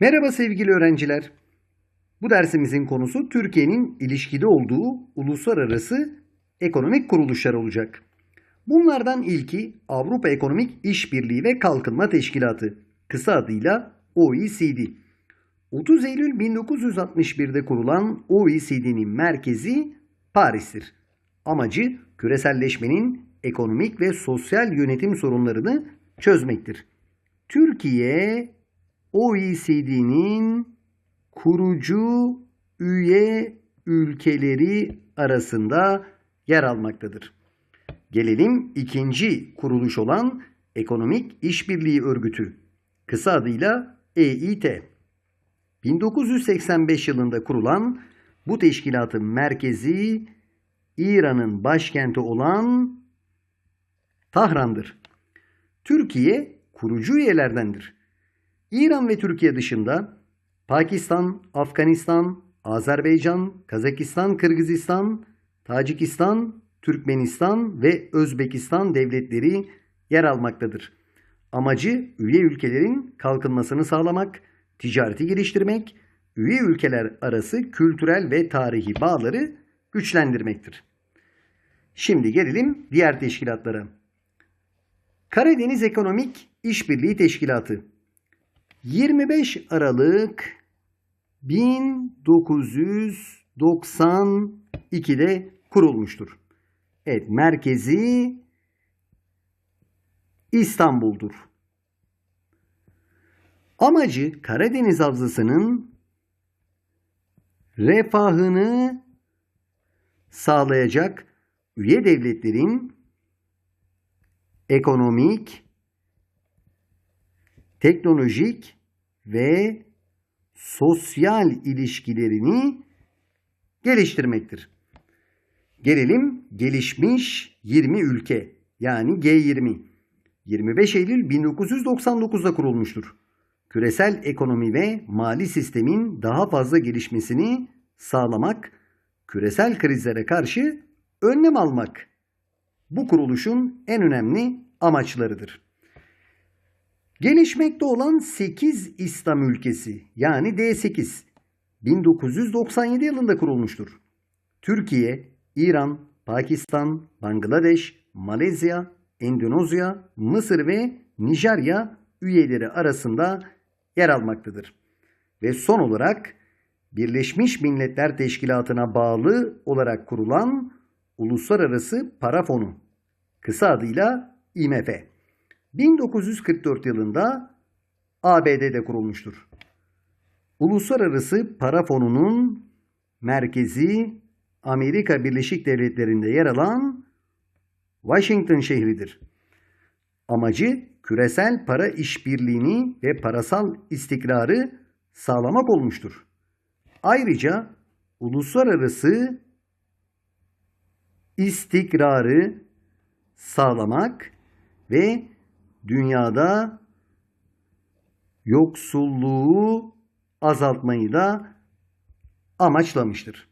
Merhaba sevgili öğrenciler. Bu dersimizin konusu Türkiye'nin ilişkide olduğu uluslararası ekonomik kuruluşlar olacak. Bunlardan ilki Avrupa Ekonomik İşbirliği ve Kalkınma Teşkilatı, kısa adıyla OECD. 30 Eylül 1961'de kurulan OECD'nin merkezi Paris'tir. Amacı küreselleşmenin ekonomik ve sosyal yönetim sorunlarını çözmektir. Türkiye OECD'nin kurucu üye ülkeleri arasında yer almaktadır. Gelelim ikinci kuruluş olan Ekonomik İşbirliği Örgütü, kısa adıyla EİT. 1985 yılında kurulan bu teşkilatın merkezi İran'ın başkenti olan Tahran'dır. Türkiye kurucu üyelerdendir. İran ve Türkiye dışında Pakistan, Afganistan, Azerbaycan, Kazakistan, Kırgızistan, Tacikistan, Türkmenistan ve Özbekistan devletleri yer almaktadır. Amacı üye ülkelerin kalkınmasını sağlamak, ticareti geliştirmek, üye ülkeler arası kültürel ve tarihi bağları güçlendirmektir. Şimdi gelelim diğer teşkilatlara. Karadeniz Ekonomik İşbirliği Teşkilatı 25 Aralık 1992'de kurulmuştur. Evet, merkezi İstanbul'dur. Amacı Karadeniz Havzası'nın refahını sağlayacak üye devletlerin ekonomik, teknolojik ve sosyal ilişkilerini geliştirmektir. Gelelim gelişmiş 20 ülke yani G20. 25 Eylül 1999'da kurulmuştur. Küresel ekonomi ve mali sistemin daha fazla gelişmesini sağlamak, küresel krizlere karşı önlem almak bu kuruluşun en önemli amaçlarıdır. Gelişmekte olan 8 İslam ülkesi yani D8 1997 yılında kurulmuştur. Türkiye, İran, Pakistan, Bangladeş, Malezya, Endonezya, Mısır ve Nijerya üyeleri arasında yer almaktadır. Ve son olarak Birleşmiş Milletler Teşkilatı'na bağlı olarak kurulan Uluslararası Para Fonu, kısa adıyla IMF, 1944 yılında ABD'de kurulmuştur. Uluslararası Para Fonu'nun merkezi Amerika Birleşik Devletleri'nde yer alan Washington şehridir. Amacı küresel para işbirliğini ve parasal istikrarı sağlamak olmuştur. Ayrıca uluslararası istikrarı sağlamak ve dünyada yoksulluğu azaltmayı da amaçlamıştır.